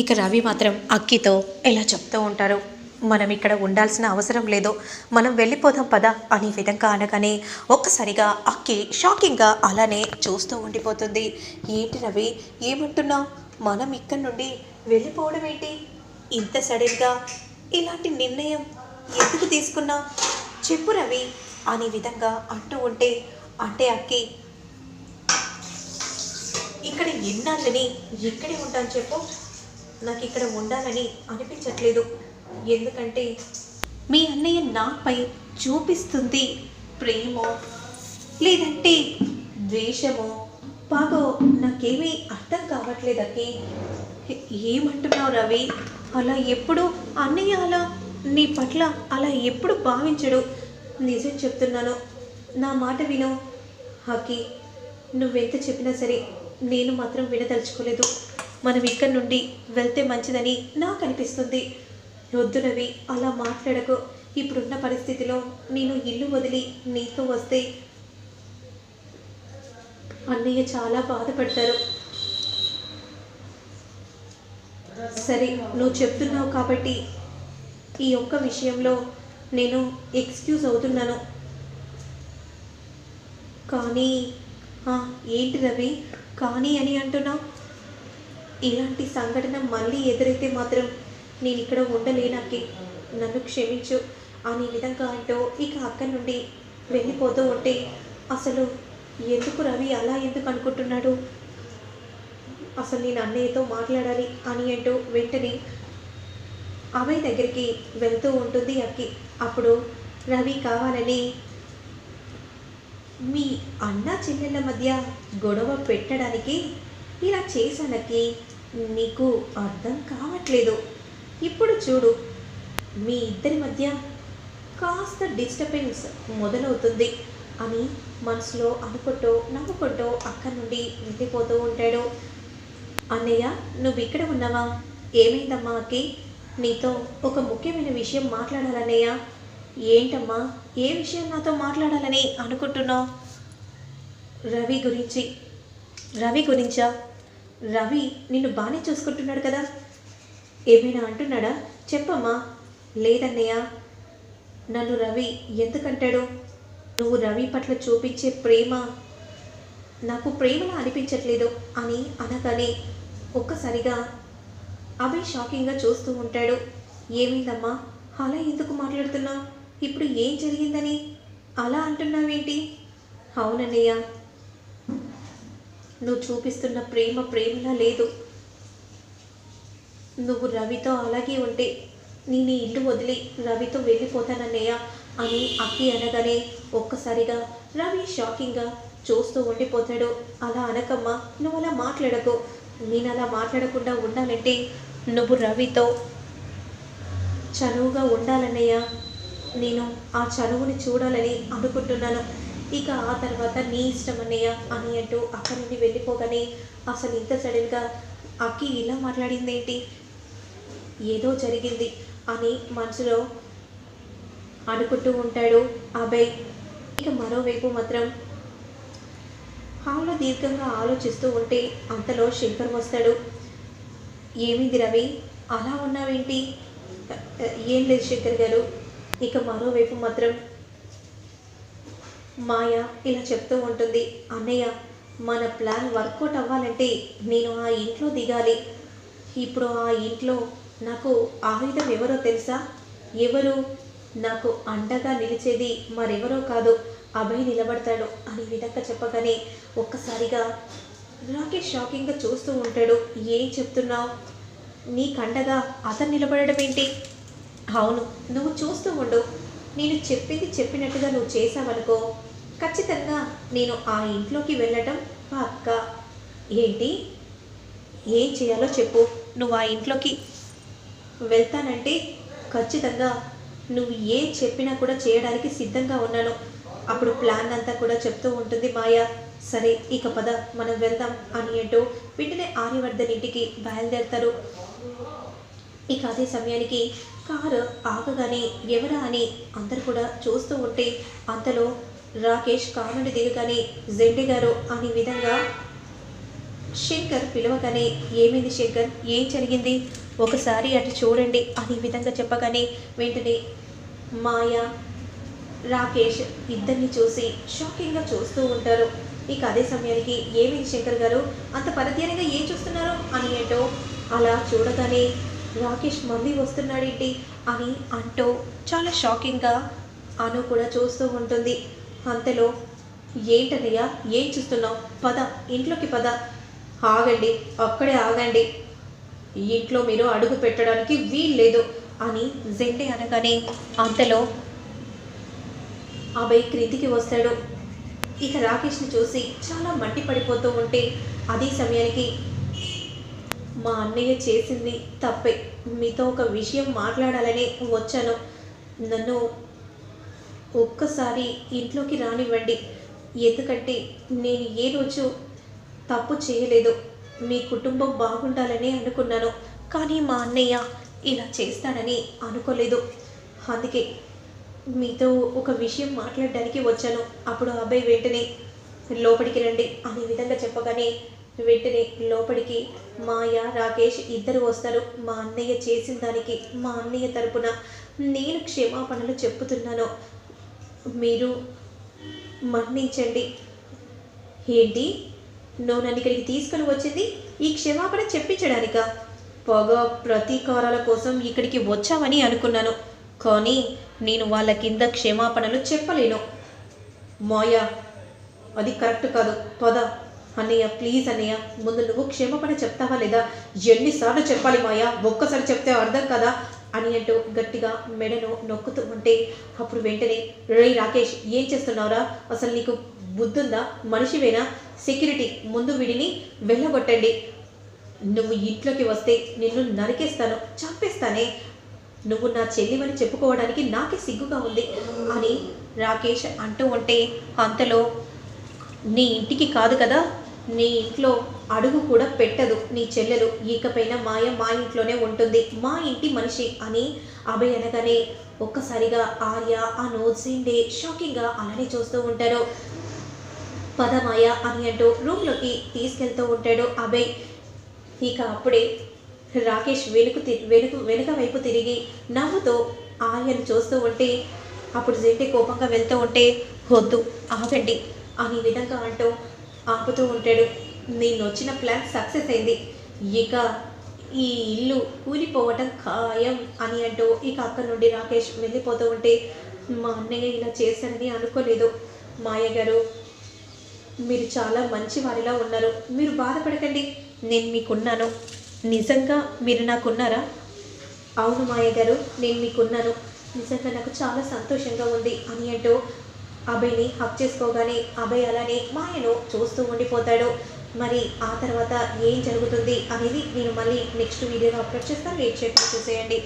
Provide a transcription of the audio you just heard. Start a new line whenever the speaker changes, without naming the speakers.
ఇక రవి మాత్రం అక్కితో ఇలా చెప్తూ ఉంటారు. మనం ఇక్కడ ఉండాల్సిన అవసరం లేదు. మనం వెళ్ళిపోదాం పద అనే విధంగా అనగానే ఒక్కసారిగా అక్కి షాకింగ్గా అలానే చూస్తూ ఉండిపోతుంది. ఏంటి రవి ఏమంటున్నావు? మనం ఇక్కడ నుండి వెళ్ళిపోవడం ఏంటి? ఇంత సడన్గా ఇలాంటి నిర్ణయం ఎందుకు తీసుకున్నావు? చెప్పు రవి అనే విధంగా అంటూ ఉంటే అంటే అక్కి ఇక్కడ ఎన్నాళ్ళని ఇక్కడే ఉంటాను చెప్పు. నాకు ఇక్కడ ఉండాలని అనిపించట్లేదు. ఎందుకంటే మీ అన్నయ్య నాపై చూపిస్తుంది ప్రేమో లేదంటే ద్వేషమో. బాగో నాకేమీ అర్థం కావట్లేదు అక్కి ఏమంటున్నావు రవి? అలా ఎప్పుడు? అన్నయ్య అలా నీ పట్ల అలా ఎప్పుడు భావించడు. నిజం చెప్తున్నాను. నా మాట విను. హకి నువ్వెంత చెప్పినా సరే నేను మాత్రం వినదలుచుకోలేదు. మనం ఇక్కడి నుండి వెళ్తే మంచిదని నాకు అనిపిస్తుంది. వద్దు రవి అలా మాట్లాడకు. ఇప్పుడున్న పరిస్థితిలో నేను ఇల్లు వదిలి నీతో వస్తే అన్నయ్య చాలా బాధపడతారు. సరే నువ్వు చెప్తున్నావు కాబట్టి ఈ ఒక్క విషయంలో నేను ఎక్స్క్యూజ్ అవుతున్నాను. కానీ ఏంటి రవి? కానీ అని అంటున్నావు? ఇలాంటి సంఘటన మళ్ళీ ఎదురైతే మాత్రం నేను ఇక్కడ ఉండలేనాకి. నన్ను క్షమించు. అనే విధంగా అంటూ ఇక అక్కడి నుండి వెళ్ళిపోతూ ఉంటే అసలు ఎందుకు రవి అలా ఎందుకు అనుకుంటున్నాడు? అసలు నేను అన్నయ్యతో మాట్లాడాలి అని అంటూ వెంటనే అభయ్ దగ్గరికి వెళ్తూ ఉంటుంది అక్కి. అప్పుడు రవి కావాలని మీ అన్న చెల్లెళ్ళ మధ్య గొడవ పెట్టడానికి ఇలా చేశానకి నీకు అర్థం కావట్లేదు. ఇప్పుడు చూడు మీ ఇద్దరి మధ్య కాస్త డిస్టర్బెన్స్ మొదలవుతుంది అని మనసులో అనుకుంటూ నవ్వుకుంటూ అక్కడి నుండి వెళ్ళిపోతూ ఉంటాడు. అన్నయ్య నువ్వు ఇక్కడ ఉన్నావా? ఏమైందమ్మా అక్కి? నీతో ఒక ముఖ్యమైన విషయం మాట్లాడాలన్నయ్య. ఏంటమ్మా? ఏ విషయం నాతో మాట్లాడాలని అనుకుంటున్నావు? రవి గురించి రవి గురించా? రవి నిన్ను బాగానే చూసుకుంటున్నాడు కదా. ఏమైనా అంటున్నాడా? చెప్పమ్మా. లేదన్నయ్య. నన్ను రవి ఎందుకంటాడు? నువ్వు రవి పట్ల చూపించే ప్రేమ నాకు ప్రేమలా అనిపించట్లేదు అని అనగానే ఒక్కసారిగా అభయ్ షాకింగ్గా చూస్తూ ఉంటాడు. ఏమైందమ్మా? అలా ఎందుకు మాట్లాడుతున్నావు? ఇప్పుడు ఏం జరిగిందని? అలా అంటున్నావేంటి? అవునన్నయ్య. నువ్వు చూపిస్తున్న ప్రేమ ప్రేమలా లేదు. నువ్వు రవితో అలాగే ఉంటే నేను ఈ ఇల్లు వదిలి రవితో వెళ్ళిపోతానన్నయ్య అని అక్కి అనగానే ఒక్కసారిగా రవి షాకింగ్గా చూస్తూ ఉండిపోతాడు. అలా అనకమ్మా నువ్వు అలా మాట్లాడకు. నేను అలా మాట్లాడకుండా ఉండాలంటే నువ్వు రవితో చనువుగా ఉండాలన్నయ్య. నేను ఆ చనువుని చూడాలని అనుకుంటున్నాను. ఇక ఆ తర్వాత నీ ఇష్టం అన్నయ్య అని అంటూ అక్కడి నుండి వెళ్ళిపోగానే అసలు ఇంత సడన్గా అక్కి ఇలా మాట్లాడింది ఏంటి ఏదో జరిగింది అని మనసులో అనుకుంటూ ఉంటాడు అభయ్. ఇక మరోవైపు మాత్రం హాల్లో దీర్ఘంగా ఆలోచిస్తూ ఉంటే అంతలో శంకర్ వస్తాడు. ఏమింది రవి? అలా ఉన్నావేంటి? ఏం లేదు శంకర్ గారు. ఇక మరోవైపు మాత్రం మాయ ఇలా చెప్తూ ఉంటుంది. అన్నయ్య మన ప్లాన్ వర్కౌట్ అవ్వాలంటే నేను ఆ ఇంట్లో దిగాలి. ఇప్పుడు ఆ ఇంట్లో నాకు ఆయుధం ఎవరో తెలుసా? ఎవరు? నాకు అండగా నిలిచేది మరెవరో కాదు. అభయ్ నిలబడతాడు అని విధంగా చెప్పగానే ఒక్కసారిగా రాకేష్ షాకింగ్గా చూస్తూ ఉంటాడు. ఏం చెప్తున్నావు? నీకండగా అతను నిలబడడం ఏంటి? అవును నువ్వు చూస్తూ ఉండు. నేను చెప్పింది చెప్పినట్టుగా నువ్వు చేసావనుకో ఖచ్చితంగా నేను ఆ ఇంట్లోకి వెళ్ళటం. పక్క ఏంటి? ఏం చేయాలో చెప్పు. నువ్వు ఆ ఇంట్లోకి వెళ్తానంటే ఖచ్చితంగా నువ్వు ఏం చెప్పినా కూడా చేయడానికి సిద్ధంగా ఉన్నాను. అప్పుడు ప్లాన్ అంతా కూడా చెప్తూ ఉంటుంది మాయ. సరే ఇక పద మనం వెళ్దాం అని అంటూ వెంటనే ఆర్యవర్ధన్ ఇంటికి బయలుదేరతారు. ఇక అదే సమయానికి కారు ఆగగానే ఎవరా అని అందరు కూడా చూస్తూ ఉంటే అంతలో రాకేష్ కామెంట్ దిగగానే జెండి గారు అనే విధంగా శంకర్ పిలవగానే ఏమైంది శంకర్ ఏం జరిగింది? ఒకసారి అటు చూడండి అని విధంగా చెప్పగానే వెంటనే మాయ రాకేష్ ఇద్దరిని చూసి షాకింగ్గా చూస్తూ ఉంటారు. ఇక అదే సమయానికి ఏమైంది శంకర్ గారు? అంత పరధ్యానంగా ఏం చూస్తున్నారు? అని ఏంటో అలా చూడగానే రాకేష్ మమ్మీ వస్తున్నాడేంటి? అని అంటూ చాలా షాకింగ్గా అను కూడా చూస్తూ ఉంటుంది. అంతలో ఏంటన్నయ్య? ఏం చూస్తున్నావు? పద ఇంట్లోకి పద. ఆగండి అక్కడే ఆగండి. ఇంట్లో మీరు అడుగు పెట్టడానికి వీల్లేదు అని జెండే అనగానే అంతలో అభయ్ క్రిందికి వస్తాడు. ఇక రాకేష్ని చూసి చాలా మట్టి పడిపోతూ ఉంటే అదే సమయానికి మా అన్నయ్య చేసింది తప్పే. మీతో ఒక విషయం మాట్లాడాలని వచ్చాను. నన్ను ఒక్కసారి ఇంట్లోకి రానివ్వండి. ఎందుకంటే నేను ఏ రోజు తప్పు చేయలేదు మీ కుటుంబం బాగుండాలని అనుకున్నాను. కానీ మా అన్నయ్య ఇలా చేస్తాడని అనుకోలేదు. అందుకే మీతో ఒక విషయం మాట్లాడడానికి వచ్చాను. అప్పుడు అబ్బాయి వెంటనే లోపలికి రండి అనే విధంగా చెప్పగానే వెంటనే లోపలికి మాయ రాకేష్ ఇద్దరు వస్తారు. మా అన్నయ్య చేసిన దానికి మా అన్నయ్య తరపున నేను క్షమాపణలు చెప్పుతున్నాను. మీరు మరణించండి ఏంటి? నువ్వు నన్ను ఇక్కడికి తీసుకొని వచ్చింది? ఈ క్షమాపణ చెప్పించడానిక? పొగ ప్రతీకారాల కోసం ఇక్కడికి వచ్చామని అనుకున్నాను. కానీ నేను వాళ్ళ కింద క్షమాపణలు చెప్పలేను. మాయా అది కరెక్ట్ కాదు. పద. అన్నయ్య ప్లీజ్ అన్నయ్య ముందు నువ్వు క్షమాపణ చెప్తావా లేదా? ఎన్నిసార్లు చెప్పాలి మాయా? ఒక్కసారి చెప్తే అర్థం కదా? అని అంటూ గట్టిగా మెడను నొక్కుతూ ఉంటే అప్పుడు వెంటనే రే రాకేష్ ఏం చేస్తున్నావురా? అసలు నీకు బుద్ధుందా? మనిషివేనా? సెక్యూరిటీ ముందు వీడిని వెళ్ళగొట్టండి. నువ్వు ఇంట్లోకి వస్తే నిన్ను నరికేస్తాను చంపేస్తానే. నువ్వు నా చెల్లివని చెప్పుకోవడానికి నాకే సిగ్గుగా ఉంది అని రాకేష్ అంటూ ఉంటే అంతలో నీ ఇంటికి కాదు కదా? నీ ఇంట్లో అడుగు కూడా పెట్టదు. నీ చెల్లెలు ఇకపైన మాయ మా ఇంట్లోనే ఉంటుంది. మా ఇంటి మనిషి అని అభయ్ అనగానే ఒక్కసారిగా ఆర్య ఆ నోట్సిండే షాకింగ్గా అలానే చూస్తూ ఉంటారు. పదమాయ అని అంటూ రూమ్లోకి తీసుకెళ్తూ ఉంటాడు అభయ్. ఇక అప్పుడే రాకేష్ వెనుక తి- వెనుక వెనుక వైపు తిరిగి నవ్వుతో ఆర్యను చూస్తూ ఉంటే అప్పుడు జెంటి కోపంగా వెళ్తూ ఉంటే వద్దు ఆగండి అని విధంగా అంటూ ఆపుతూ ఉంటాడు. నేను వచ్చిన ప్లాన్ సక్సెస్ అయింది. ఇక ఈ ఇల్లు కూలిపోవటం ఖాయం అని అంటూ ఇక అక్కడి నుండి రాకేష్ వెళ్ళిపోతూ ఉంటే మా అన్నయ్య ఇలా చేశారని అనుకోలేదు. మాయ గారు మీరు చాలా మంచి వారిలా ఉన్నారు. మీరు బాధపడకండి. నేను మీకున్నాను. నిజంగా మీరు నాకున్నారా? అవును మాయ గారు నేను మీకున్నాను. నిజంగా నాకు చాలా సంతోషంగా ఉంది అని అంటూ అభయ్ని హక్ చేసుకోగానే అభయ్ అలానే మాయను చూస్తూ ఉండిపోతాడు. మరి ఆ తర్వాత ఏం జరుగుతుంది అనేది నేను మళ్ళీ నెక్స్ట్ వీడియోలో అప్లోడ్ చేస్తాను. వెయిట్ చేయకుండా చూసేయండి.